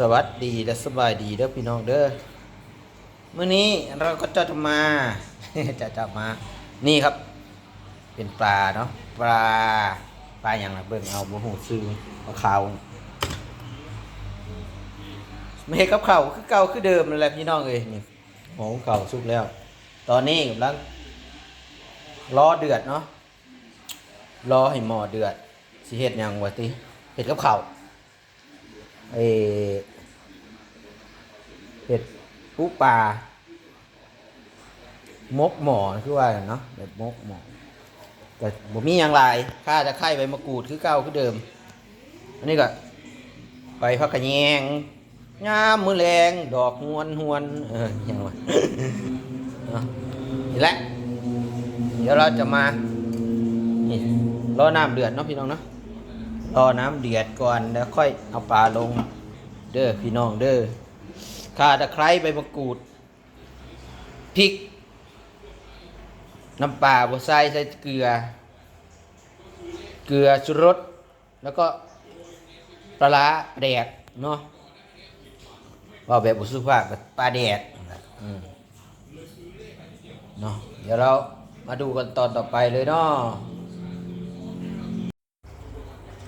สวัสดีและสบายดีเด้อพี่น้องเด้อมื้อนี้เราก็จะมาจะจะมา นี่ครับ เป็นปลาเนาะปลาปลาอย่างไรเบิ่งเอาบ่ฮู้ซื้อปลาขาวไม่เห็นกับเขาคือเก่าคือเดิมนั่นแหละพี่น้องเอ้ยนี่หมูเขาสุกแล้ว ตอนนี้กำลังรอเดือดเนาะรอให้หมอเดือดสิเฮ็ดยังวะติเฮ็ดกับข้าเอ เห็ดปูปลามกหมอคือว่าเนาะแบบมกหมอแต่บ่มีอย่างไรข้าจะไข่ใบมะกรูดคือเก่าคือเดิม อันนี้ก็ใบพักกระแยงงามมือแรงดอกหวนหวนเอออย่างวะนาะนี่แหละ เดี๋ยวเราจะมานี่รอน้ำเดือดเนาะพี่น้องเนาะรอน้ำเดือดก่อนแล้วค่อยเอาปลาลง เด้อพี่น้องเด้อ ข่าตะไคร้ใบมะกรูดพริก น้ำปลาบัวไส้ใส่เกลือ เกลือชูรส แล้วก็ปลาแดกเนาะว่าแบบบุสุภาพแบบปลาแดกเนาะเดี๋ยวเรามาดูกันตอนต่อไปเลยเนาะ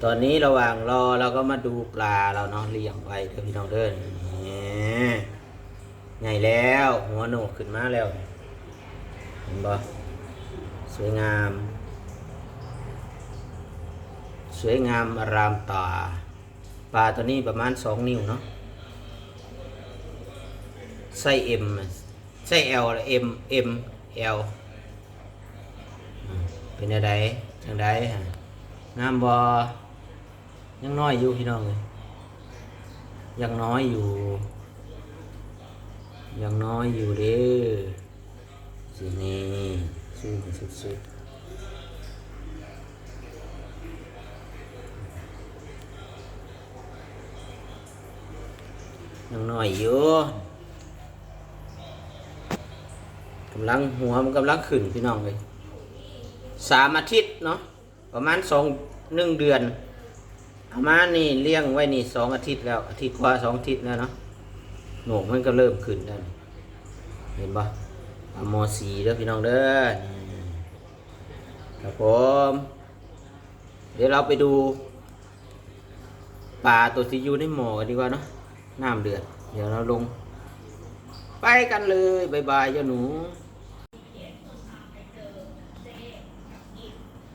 ตอนนี้ระหว่างรอเราก็มาดูปลาเราเนาะเลี้ยงไว้เด้อพี่น้องเด้อน ใหญ่แล้ว หัวโหนกขึ้นมาแล้ว เห็นบ่สวยงาม สวยงามอารามตาปลาตัวนี้ประมาณสองนิ้วเนาะไส้เอ็มไส้เอลเอ็มเอ็มเอลเป็นอะไรจังไดฮะงามบอยังน้อยอยู่พี่น้องเลยยังน้อยอยู่ ยังน้อยอยู่เด้อสินี่สู้กันสุดๆยังน้อยอยู่กำลังหัวมันกำลังขึ้นพี่น้องเลยสามอาทิตย์เนาะประมาณสองหนึ่งเดือนเอามาณนี่เลี้ยงไว้นี่สองอาทิตย์แล้วอาทิตย์กว่าสองอาทิตย์แล้วเนาะ หนกมันก็เริ่มขึ้นแล้วนี่เห็นปะอะโมสีเด้อพี่น้องเด้อนี่ครับผมเดี๋ยวเราไปดูปลาตัวที่อยู่ในหมอกันดีกว่าเนาะน้ำเดือด เดี๋ยวเราลง ไปกันเลยบายบายเจ้าหนู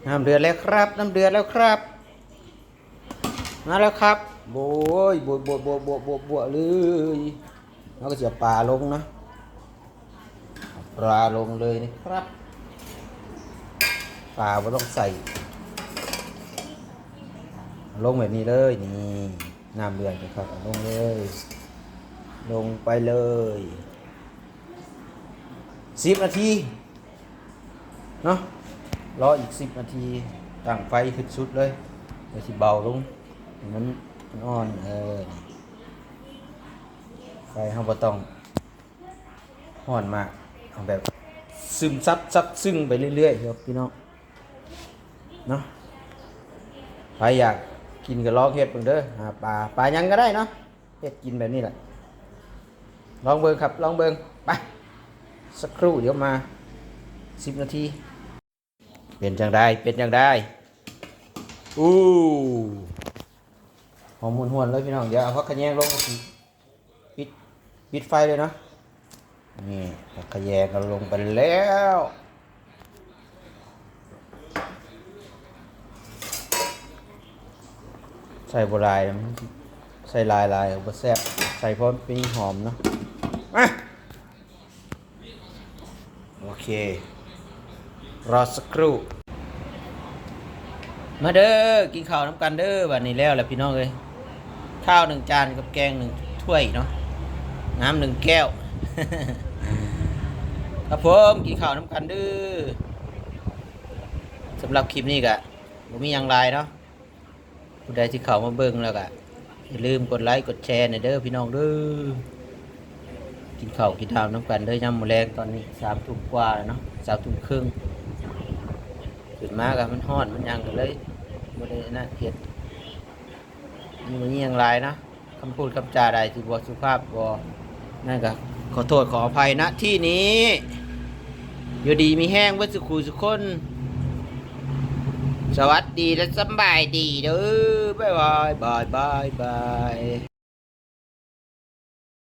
น้ำเดือดแล้วครับ น้ำเดือดแล้วครับ มาแล้วครับ โบยโบยโบยโบยโบยโบยโบยเลย แล้วก็จะปลาลงนะเอาปลาลงเลยนะครับปลาไม่ต้องใส่ ลงแบบนี้เลยนี่น้ำเดือดนะครับเอาลงเลย ลงไปเลยสิบนาทีเนาะรออีกสิบนาทีตั้งไฟขึ้นสุดเลยเดี๋ยวสิเบาลงให้มันอ่อนเออ ไฟเราบ่ต้องห่อนมากเอาแบบซึมซับซับซึ่งไปเรื่อยๆครับพี่น้องเนาะใครอยากกินก็ลองเฮ็ดเบิ่งเด้อหาปลาปลายังก็ได้เนาะเฮ็ดกินแบบนี้แหละลองเบิ่งครับลองเบิ่งไปสักครู่เดี๋ยวมาสิบนาที เป็นจังได้เป็นจังได้อู้หอมหวนๆเลยพี่น้องเดี๋ยวเอาพักขยงลง ปิดไฟเลยเนาะนี่พักขะแยงก็ลงไปแล้วใส่บลายนะมันใส่ลายลายบะแซ่บใส่เพราะเป็นหอมเนาะมาโอเค รอสักครู่ มาเด้อกินข้าวน้ำกันเด้อวันนี้แล้วแหละพี่น้องเลยข้าวหนึ่งจานกับแกงหนึ่งถ้วยเนาะ น้ำหนึ่งแก้ว ครับผมกินข้าวน้ำกันเด้อสำหรับคลิปนี้กะผมมียังไรเนาะผู้ใดที่เข้ามาเบิ่งแล้วก็อย่าลืมกดไลค์กดแชร์หน่อยเด้อพี่น้องเด้อกินข้าวกินข้าวน้ำกันเด้อยำมื้อแรงตอนนี้สามทุ่มกว่าแล้วเนาะสามทุ่มครึ่งขึ้นมากับมันฮ้อนมันยังก็เลยบ่ได้นะเฮ็ดนี่มันยังหลนะคำพูดคำจาใดที่บ่สุภาพบ่ นั่นก็ขอโทษขออภัยณที่นี้ อยู่ดีมีแห้งวัสุขูสุกคน สวัสดีและสบายดีเด้อบายบายบายบายบาย